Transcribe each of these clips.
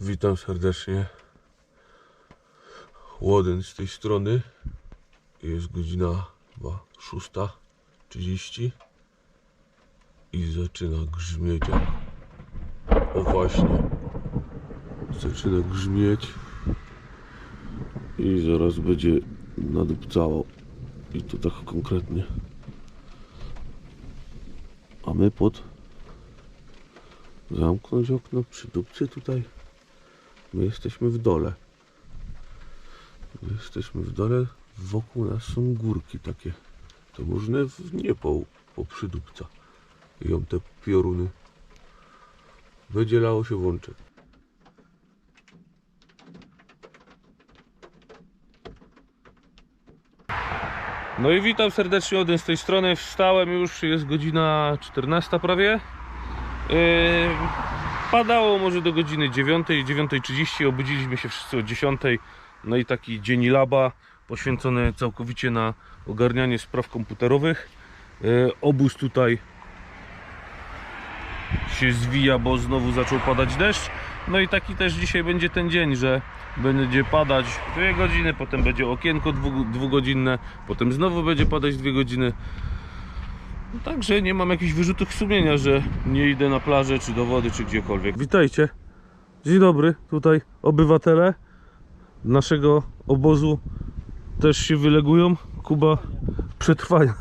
Witam serdecznie. Łoden z tej strony. Jest godzina chyba 6.30 i zaczyna grzmieć. O właśnie. Zaczyna grzmieć i zaraz będzie nadupcało. I to tak konkretnie. A my pod zamknąć okno przy dupcy tutaj. My jesteśmy w dole. My jesteśmy w dole. Wokół nas są górki takie. To można w nie po, po przydupca. Ją te pioruny. Będzie lało się włączy. No i witam serdecznie od z tej strony. Wstałem już, jest godzina 14 prawie. Yy, padało może do godziny 9, 9.30, obudziliśmy się wszyscy o 10. No i taki dzień laba poświęcony całkowicie na ogarnianie spraw komputerowych. Yy, obóz tutaj się zwija, bo znowu zaczął padać deszcz. No i taki też dzisiaj będzie ten dzień, że będzie padać 2 godziny, potem będzie okienko dwu, dwugodzinne, potem znowu będzie padać 2 godziny. No Także nie mam jakichś wyrzutów sumienia, że nie idę na plażę, czy do wody, czy gdziekolwiek. Witajcie. Dzień dobry, tutaj obywatele naszego obozu też się wylegują. Kuba przetrwania.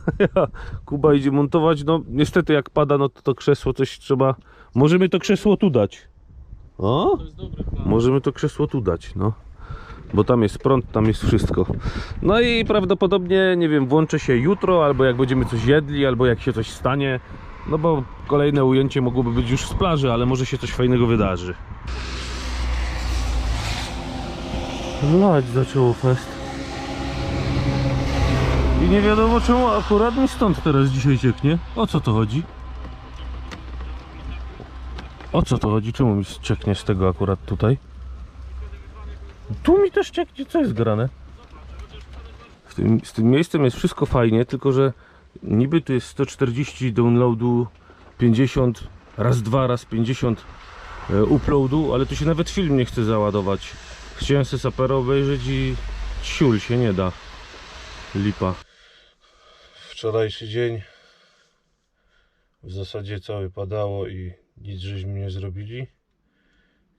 Kuba idzie montować. No niestety jak pada, no to to krzesło coś trzeba... Możemy to krzesło tu dać. O? Możemy to krzesło tu dać, no. Bo tam jest prąd, tam jest wszystko. No i prawdopodobnie, nie wiem, włączę się jutro, albo jak będziemy coś jedli, albo jak się coś stanie. No bo kolejne ujęcie mogłoby być już z plaży, ale może się coś fajnego wydarzy. Lać zaczęło fest. I nie wiadomo czemu akurat mi stąd teraz dzisiaj cieknie. O co to chodzi? O co to chodzi? Czemu mi cieknie z tego akurat tutaj? Tu mi też cieknie, co jest grane? W tym, z tym miejscem jest wszystko fajnie, tylko że niby tu jest 140 downloadu, 50, raz dwa, raz 50 e, uploadu, ale tu się nawet film nie chce załadować. Chciałem sobie sapera obejrzeć i siul się nie da. Lipa. Wczorajszy dzień w zasadzie cały padało i nic żeśmy nie zrobili.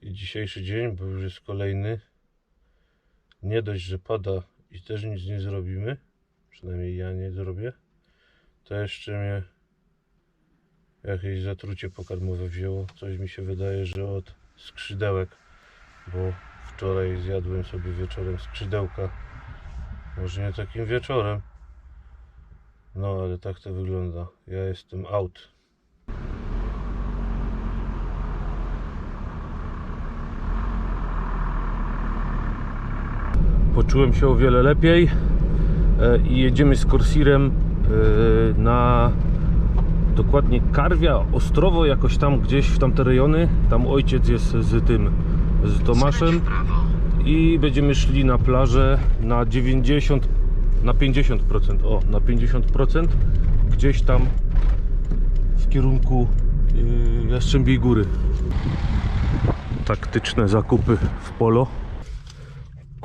I dzisiejszy dzień, bo już jest kolejny. Nie dość, że pada i też nic nie zrobimy, przynajmniej ja nie zrobię, to jeszcze mnie jakieś zatrucie pokarmowe wzięło. Coś mi się wydaje, że od skrzydełek, bo wczoraj zjadłem sobie wieczorem skrzydełka. Może nie takim wieczorem. No, ale tak to wygląda. Ja jestem out. Poczułem się o wiele lepiej e, i jedziemy z Corsirem e, na dokładnie Karwia, Ostrowo, jakoś tam gdzieś w tamte rejony. Tam ojciec jest z tym, z Tomaszem i będziemy szli na plażę na 90, na 50%, o, na 50% gdzieś tam w kierunku yy, Jastrzębiej Góry. Taktyczne zakupy w polo.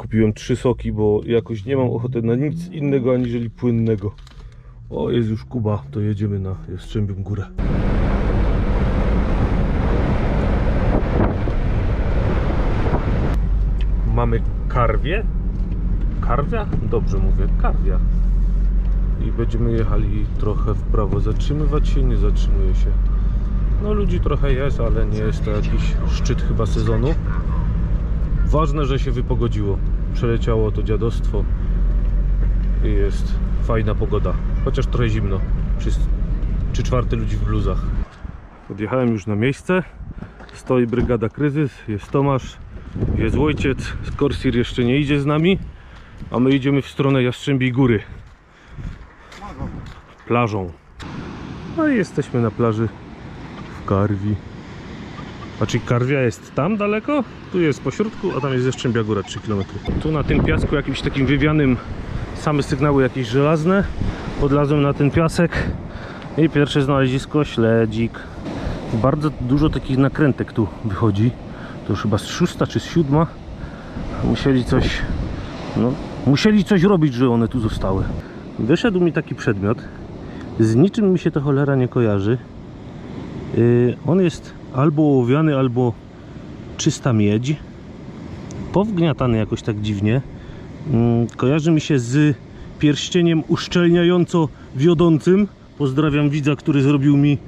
Kupiłem trzy soki, bo jakoś nie mam ochoty na nic innego aniżeli płynnego. O, jest już Kuba, to jedziemy na Jastrzębią Górę. Mamy karwie? Karwia? Dobrze mówię, karwia. I będziemy jechali trochę w prawo. Zatrzymywać się nie zatrzymuje się. No ludzi trochę jest, ale nie jest to jakiś szczyt chyba sezonu. Ważne, że się wypogodziło. Przeleciało to dziadostwo i jest fajna pogoda. Chociaż trochę zimno. Trzy czwarte ludzi w bluzach. Podjechałem już na miejsce. Stoi brygada kryzys, jest Tomasz, jest Wojciec. Skorsir jeszcze nie idzie z nami, a my idziemy w stronę Jastrzębiej Góry. Plażą. No i jesteśmy na plaży w Karwi. A czy Karwia jest tam daleko? Tu jest po środku, a tam jest Jastrzębia Góra 3 km. Tu na tym piasku jakimś takim wywianym same sygnały jakieś żelazne. Podlazłem na ten piasek i pierwsze znalezisko śledzik. Bardzo dużo takich nakrętek tu wychodzi. To już chyba z szósta czy z siódma. Musieli coś, no, musieli coś robić, że one tu zostały. Wyszedł mi taki przedmiot. Z niczym mi się to cholera nie kojarzy. Yy, on jest albo ołowiany, albo czysta miedź. Powgniatany jakoś tak dziwnie. Mm, Kojarzy mi się z pierścieniem uszczelniająco wiodącym. Pozdrawiam widza, który zrobił mi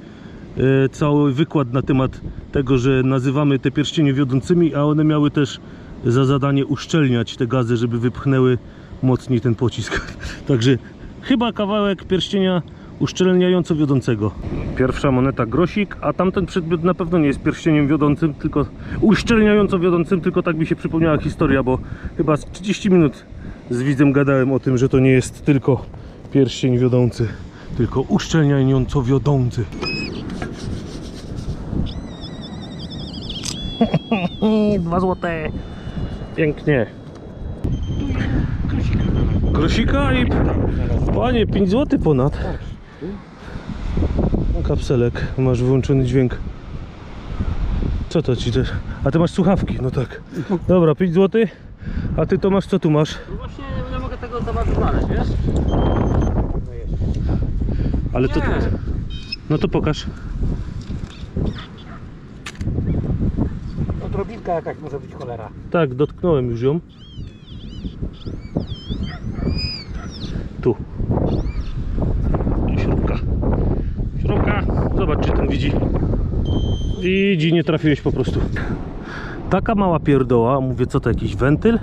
e, cały wykład na temat tego, że nazywamy te pierścienie wiodącymi, a one miały też za zadanie uszczelniać te gazy, żeby wypchnęły mocniej ten pocisk. Także chyba kawałek pierścienia uszczelniająco wiodącego. Pierwsza moneta grosik, a tamten przedmiot na pewno nie jest pierścieniem wiodącym, tylko uszczelniająco wiodącym, tylko tak mi się przypomniała historia, bo chyba z 30 minut z widzem gadałem o tym, że to nie jest tylko pierścień wiodący, tylko uszczelniająco wiodący. Dwa złote. Pięknie. Grosika i... Panie, 5 zł ponad. Kapselek, masz wyłączony dźwięk. Co to ci też? A ty masz słuchawki, no tak. Dobra, 5 zł. A ty to masz, co tu masz? No właśnie nie mogę tego za bardzo znaleźć, wiesz? Ale to... Nie. No to pokaż. No drobinka jakaś może być cholera. Tak, dotknąłem już ją. Tu. Śrubka. Śrubka. Zobacz, czy ten widzi. Widzi, nie trafiłeś po prostu. Taka mała pierdoła. Mówię, co to, jakiś wentyl?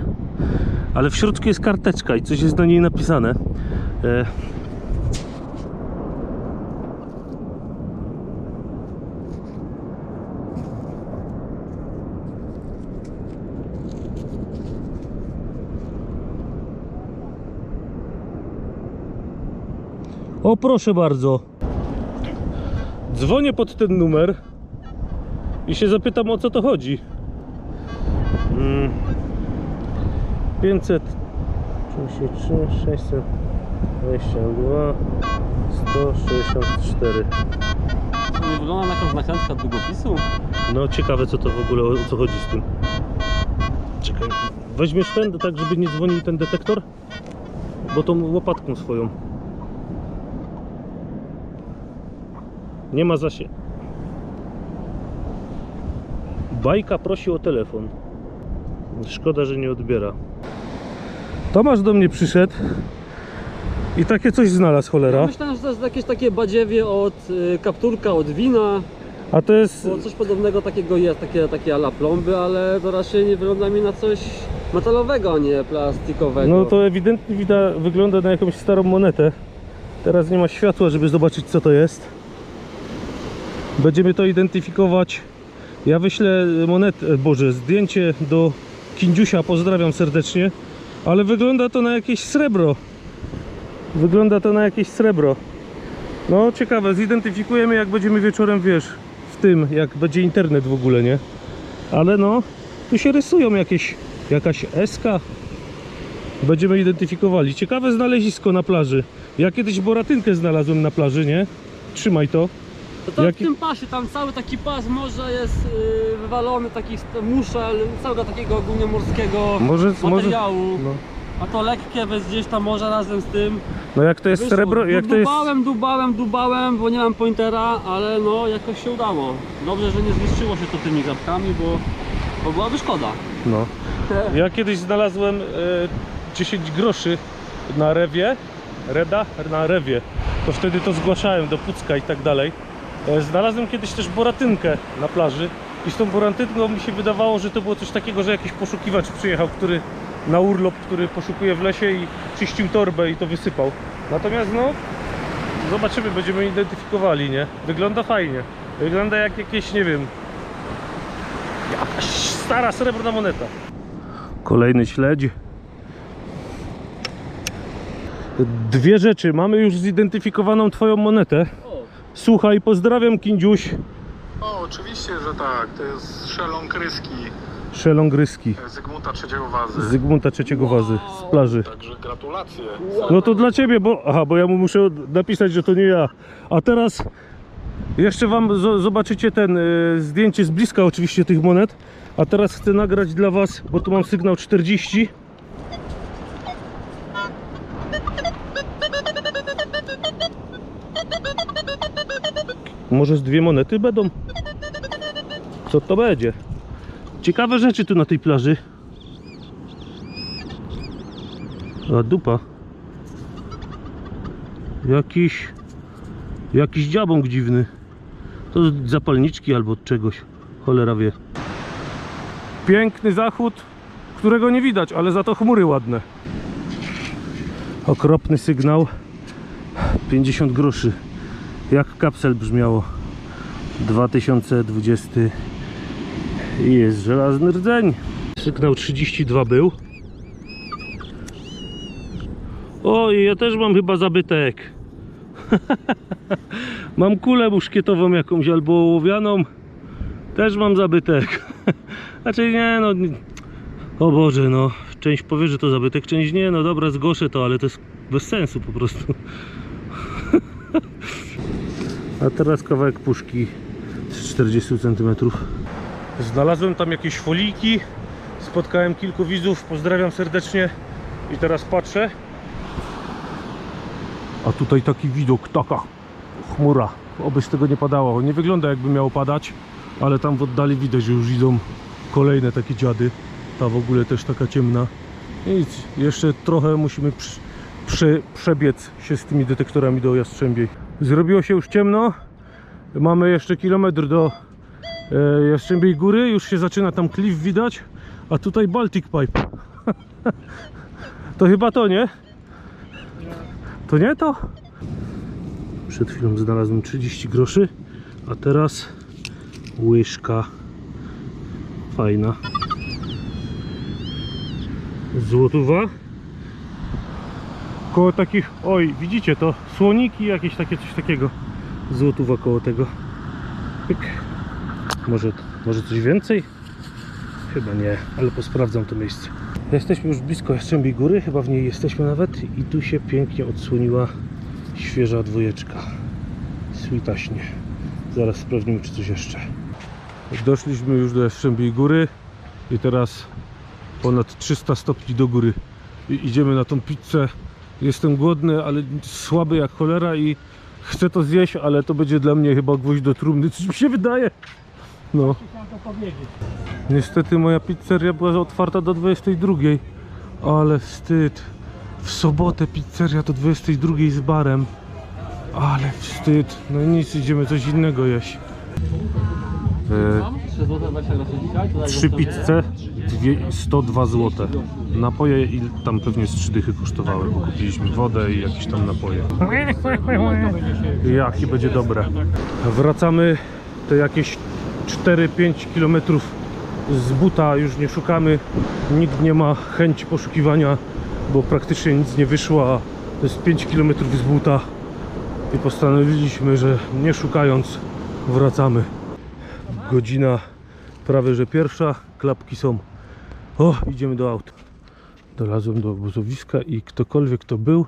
Ale w środku jest karteczka i coś jest na niej napisane. E... O, proszę bardzo. Dzwonię pod ten numer i się zapytam o co to chodzi. Mm. 533, 622, 164. Nie wygląda na jakąś nakrętka długopisu? No ciekawe co to w ogóle, o co chodzi z tym. Czekaj, weźmiesz ten, tak żeby nie dzwonił ten detektor? Bo tą łopatką swoją. Nie ma zasie. Bajka prosi o telefon. Szkoda, że nie odbiera. Tomasz do mnie przyszedł i takie coś znalazł, cholera. Myślałem, że to jest jakieś takie badziewie od y, kapturka, od wina. A to jest... Bo coś podobnego takiego jest, takie, takie ala plomby, ale to raczej nie wygląda mi na coś metalowego, a nie plastikowego. No to ewidentnie wida, wygląda na jakąś starą monetę. Teraz nie ma światła, żeby zobaczyć co to jest. Będziemy to identyfikować. Ja wyślę monetę, boże, zdjęcie do Kindziusia, pozdrawiam serdecznie. Ale wygląda to na jakieś srebro. Wygląda to na jakieś srebro. No ciekawe, zidentyfikujemy jak będziemy wieczorem, wiesz, w tym, jak będzie internet w ogóle, nie? Ale no, tu się rysują jakieś, jakaś eska, Będziemy identyfikowali. Ciekawe znalezisko na plaży. Ja kiedyś boratynkę znalazłem na plaży, nie? Trzymaj to. To tam Jaki- w tym pasie, tam cały taki pas morza jest y, wywalony, taki st- muszel, całego takiego ogólnie morskiego Może, może. materiału. No. A to lekkie bez gdzieś tam morza razem z tym. no jak to jest Wyszło. srebro, jak to jest. Dubałem, dubałem, dubałem, bo nie mam pointera, ale no jakoś się udało. Dobrze, że nie zniszczyło się to tymi zapkami, bo, bo byłaby szkoda. No. Ja kiedyś znalazłem e, 10 groszy na rewie. Reda? Na rewie. To wtedy to zgłaszałem do Pucka i tak dalej. E, znalazłem kiedyś też boratynkę na plaży. I z tą boratynką mi się wydawało, że to było coś takiego, że jakiś poszukiwacz przyjechał, który na urlop, który poszukuje w lesie i czyścił torbę i to wysypał. Natomiast no, zobaczymy, będziemy identyfikowali, nie? Wygląda fajnie. Wygląda jak jakieś, nie wiem, jakaś stara srebrna moneta. Kolejny śledź. Dwie rzeczy. Mamy już zidentyfikowaną twoją monetę. Słuchaj, pozdrawiam Kindziuś. O, oczywiście, że tak. To jest szelon kryski Szelongryski. Zygmunta III Wazy. Zygmunta III Wazy z plaży. Także gratulacje. No to dla ciebie, bo. Aha, bo ja mu muszę napisać, że to nie ja. A teraz Jeszcze wam zo- zobaczycie ten y, zdjęcie z bliska oczywiście tych monet. A teraz chcę nagrać dla was, bo tu mam sygnał 40. Może z dwie monety będą? Co to będzie? Ciekawe rzeczy tu na tej plaży. A dupa. Jakiś Jakiś dziabąk dziwny. To zapalniczki albo od czegoś. Cholera wie. Piękny zachód, którego nie widać, ale za to chmury ładne. Okropny sygnał. 50 groszy. Jak kapsel brzmiało. 2020 i jest żelazny rdzeń. Sygnał 32 był. Oj, ja też mam chyba zabytek. mam kulę muszkietową jakąś albo ołowianą. Też mam zabytek. Znaczy nie no. O Boże no. Część powie, że to zabytek, część nie. No dobra, zgłoszę to, ale to jest bez sensu po prostu. A teraz kawałek puszki z 40 cm. Znalazłem tam jakieś foliki. Spotkałem kilku widzów. Pozdrawiam serdecznie. I teraz patrzę. A tutaj taki widok, taka chmura. Oby z tego nie padało. Nie wygląda jakby miało padać, ale tam w oddali widać, że już idą kolejne takie dziady. Ta w ogóle też taka ciemna. Nic, jeszcze trochę musimy przy, przebiec się z tymi detektorami do Jastrzębiej. Zrobiło się już ciemno. Mamy jeszcze kilometr do e, Jastrzębiej Góry. Już się zaczyna tam klif widać. A tutaj Baltic Pipe. to chyba to, nie? To nie to? Przed chwilą znalazłem 30 groszy, a teraz łyżka fajna. Złotówa. Koło takich, oj, widzicie to? Słoniki, jakieś takie, coś takiego. Złotówa koło tego. Pyk. Może, może coś więcej? Chyba nie, ale posprawdzam to miejsce. Jesteśmy już blisko Jastrzębiej Góry, chyba w niej jesteśmy nawet i tu się pięknie odsłoniła świeża dwójeczka. Switaśnie. Zaraz sprawdzimy czy coś jeszcze. Doszliśmy już do Jastrzębiej Góry i teraz ponad 300 stopni do góry. I idziemy na tą pizzę. Jestem głodny, ale słaby jak cholera i chcę to zjeść, ale to będzie dla mnie chyba gwóźdź do trumny, coś mi się wydaje. No. Niestety moja pizzeria była otwarta do 22, ale wstyd. W sobotę pizzeria do 22 z barem. Ale wstyd. No nic, idziemy coś innego jeść. E, 3 zł 20 groszy dzisiaj. to trzy pizze, dwie, 102 zł. Napoje i tam pewnie z trzy dychy kosztowały, bo kupiliśmy wodę i jakieś tam napoje. Jakie będzie dobre. Wracamy te jakieś 4-5 km z buta, już nie szukamy. Nikt nie ma chęci poszukiwania, bo praktycznie nic nie wyszło, a to jest 5 km z buta. I postanowiliśmy, że nie szukając wracamy. Godzina prawie że pierwsza, klapki są. O, idziemy do auta. Dolazłem do obozowiska i ktokolwiek to był,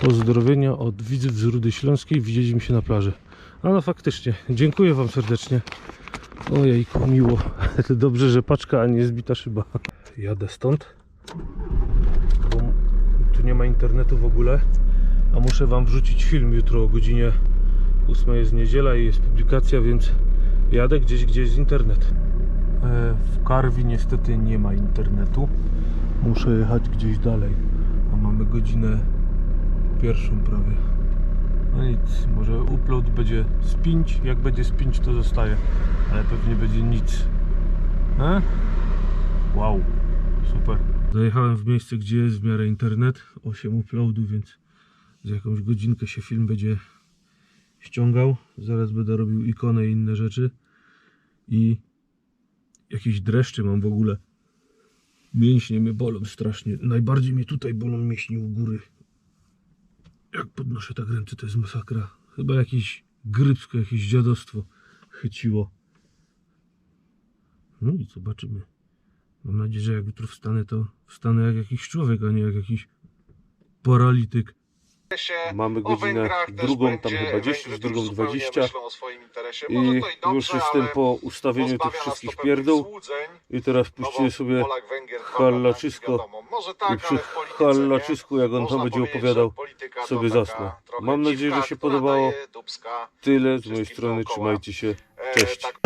pozdrowienia od widzów z Rudy Śląskiej. Widzieliśmy się na plaży. A no faktycznie, dziękuję Wam serdecznie. Ojejku, miło. Dobrze, że paczka, a nie zbita szyba. Jadę stąd. Bo tu nie ma internetu w ogóle. A muszę Wam wrzucić film jutro o godzinie 8 jest niedziela i jest publikacja, więc jadę gdzieś, gdzie jest internet. E, W Karwi niestety nie ma internetu. Muszę jechać gdzieś dalej. A mamy godzinę pierwszą prawie. No nic, może upload będzie spięć. Jak będzie spięć, to zostaje. Ale pewnie będzie nic. E? Wow, super. Zajechałem w miejsce, gdzie jest w miarę internet. 8 uploadu, więc za jakąś godzinkę się film będzie ściągał. Zaraz będę robił ikonę i inne rzeczy. I jakieś dreszcze mam w ogóle. Mięśnie mnie bolą strasznie. Najbardziej mnie tutaj bolą mięśnie u góry. Jak podnoszę tak ręce, to jest masakra. Chyba jakieś grypsko, jakieś dziadostwo chyciło. No i zobaczymy. Mam nadzieję, że jak jutro wstanę, to wstanę jak jakiś człowiek, a nie jak jakiś paralityk. Mamy godzinę drugą, tam chyba 10, Węgry drugą też zupełnie 20 myślą o swoim interesie. Może i już jestem po ustawieniu tych wszystkich pierdół i teraz puścimy sobie hallaczysko. Może i tak, przy hallaczysku, jak on to Można będzie opowiadał, sobie zasnę. Mam nadzieję, że się podobało. Tyle z mojej strony, trzymajcie się, e, cześć. tak